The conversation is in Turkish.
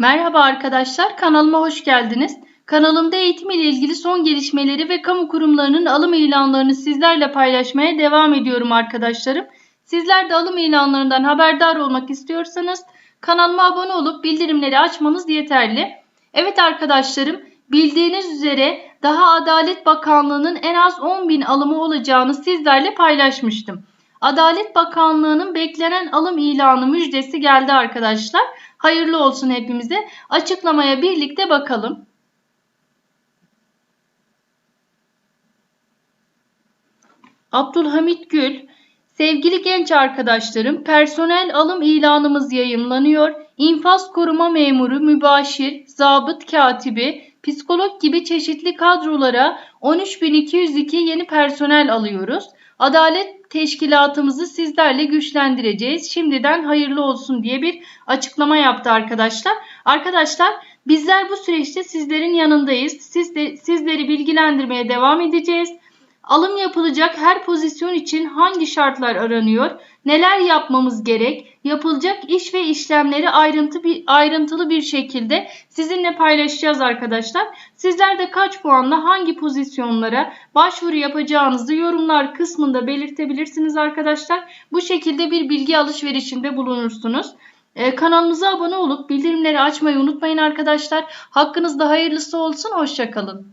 Merhaba arkadaşlar, kanalıma hoş geldiniz. Kanalımda eğitim ile ilgili son gelişmeleri ve kamu kurumlarının alım ilanlarını sizlerle paylaşmaya devam ediyorum arkadaşlarım. Sizler de alım ilanlarından haberdar olmak istiyorsanız kanalıma abone olup bildirimleri açmanız yeterli. Evet arkadaşlarım, bildiğiniz üzere daha Adalet Bakanlığı'nın en az 10.000 alımı olacağını sizlerle paylaşmıştım. Adalet Bakanlığı'nın beklenen alım ilanı müjdesi geldi arkadaşlar. Hayırlı olsun hepimize. Açıklamaya birlikte bakalım. Abdülhamit Gül, sevgili genç arkadaşlarım, personel alım ilanımız yayımlanıyor. İnfaz koruma memuru, mübaşir, zabıt katibi, psikolog gibi çeşitli kadrolara 13.202 yeni personel alıyoruz. Adalet teşkilatımızı sizlerle güçlendireceğiz. Şimdiden hayırlı olsun diye bir açıklama yaptı arkadaşlar. Arkadaşlar bizler bu süreçte sizlerin yanındayız. Siz de, sizleri bilgilendirmeye devam edeceğiz. Alım yapılacak her pozisyon için hangi şartlar aranıyor, neler yapmamız gerek, yapılacak iş ve işlemleri ayrıntı bir, ayrıntılı bir şekilde sizinle paylaşacağız arkadaşlar. Sizler de kaç puanla hangi pozisyonlara başvuru yapacağınızı yorumlar kısmında belirtebilirsiniz arkadaşlar. Bu şekilde bir bilgi alışverişinde bulunursunuz. Ee, kanalımıza abone olup bildirimleri açmayı unutmayın arkadaşlar. Hakkınızda hayırlısı olsun. Hoşçakalın.